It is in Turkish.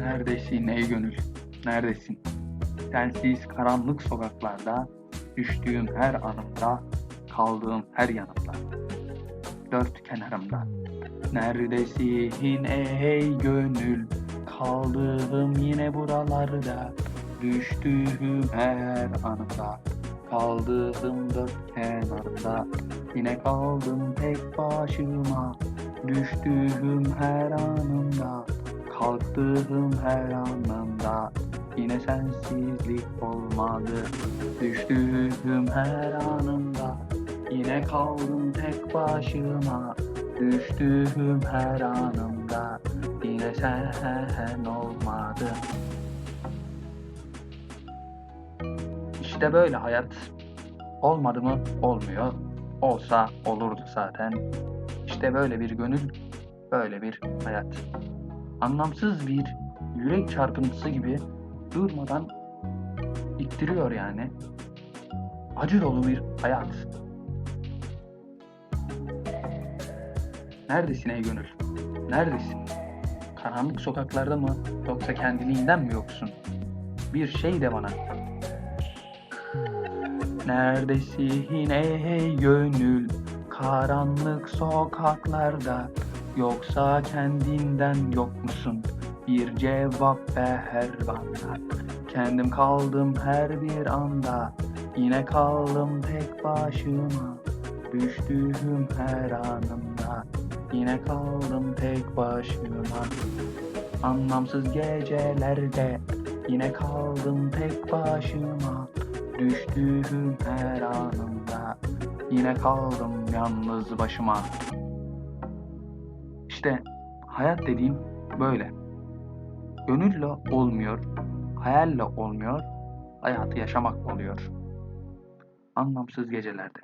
Neredesin ey gönül? Neredesin? Sensiz karanlık sokaklarda, düştüğüm her anımda, kaldığım her yanımda, dört kenarımda. Neredesin ey gönül? Kaldığım yine buralarda, düştüğüm her anımda, kaldığım dört kenarda. Yine kaldım tek başıma, düştüğüm her anımda. Kalktığım her anında yine sensizlik olmadı. Düştüğüm her anında yine kaldım tek başıma. Düştüğüm her anımda yine sen olmadı. İşte böyle hayat. Olmadı mı olmuyor. Olsa olurdu zaten. İşte böyle bir gönül, böyle bir hayat anlamsız bir yürek çarpıntısı gibi durmadan ittiriyor yani. Acı dolu bir hayat. Neredesin ey gönül? Neredesin? Karanlık sokaklarda mı yoksa kendiliğinden mi yoksun? Bir şey de bana. Neredesin ey gönül? Karanlık sokaklarda Yoksa kendinden yok musun? Bir cevap ver bana. Kendim kaldım her bir anda. Yine kaldım tek başıma. Düştüğüm her anımda. Yine kaldım tek başıma. Anlamsız gecelerde. Yine kaldım tek başıma. Düştüğüm her anımda. Yine kaldım yalnız başıma. İşte hayat dediğim böyle. Gönülle olmuyor, hayalle olmuyor, hayatı yaşamak oluyor. Anlamsız gecelerde.